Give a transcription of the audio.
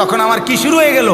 তখন আমার কি শুরু হয়ে গেল?